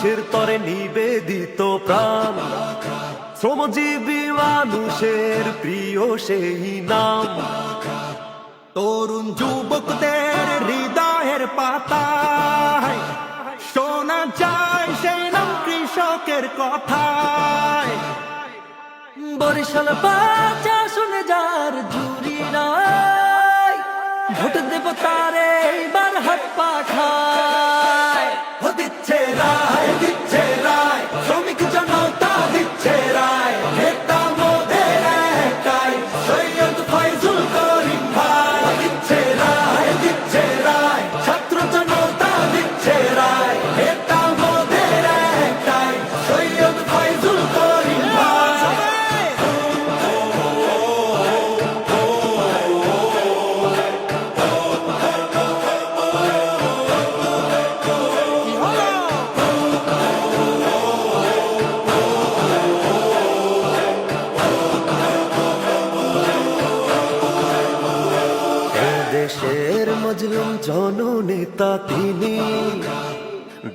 মানুষের তরে নিবেদিত প্রাণ। শ্রমজীবী মানুষের প্রিয় সেই নাম। তরুণ যুবকদের হৃদয়ের পাতায় শোনা যায় সেই নাম কৃষকের কথায়। বরিশাল বাজা শুনে যার জুরি ভোট দেব তারে এইবার হাত পাঠায় মজলুম জননেতা তিনি।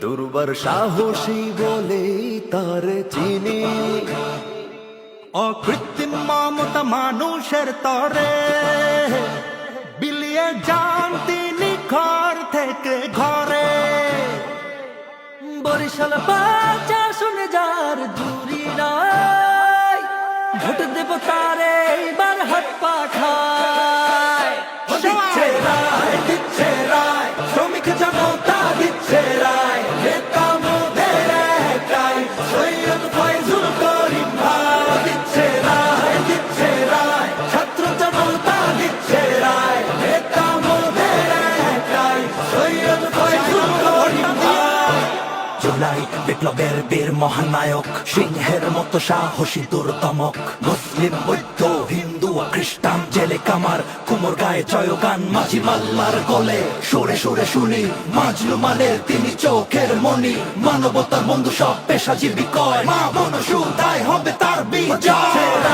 দুর্বার সাহসী বলে তার চিনি। অকৃত্রিম মমতা মানুষের তরে বিলিয়ে যান তিনি ঘর থেকে ঘরে। বরিশাল বাজা শুনে যার জুরি নাই, ভোট দেব তারে, এইবার হাত পাঠায় বিপ্লবের বীর মহানায়ক, সিংহের মতো সাহসী দুর্দমক, মুসলিম, বৌদ্ধ, হিন্দু খ্রিস্টান, জেলে কামার, কুমোর গায়ে জয়গান, মাঝি মাল্লার গলে সুরে সুরে শুনি মাজলু মালের তিনি চোখের মনি মানবতার বন্ধু সব পেশাজীবী কয়, মা মনসু তাই হবে তার বিজয়।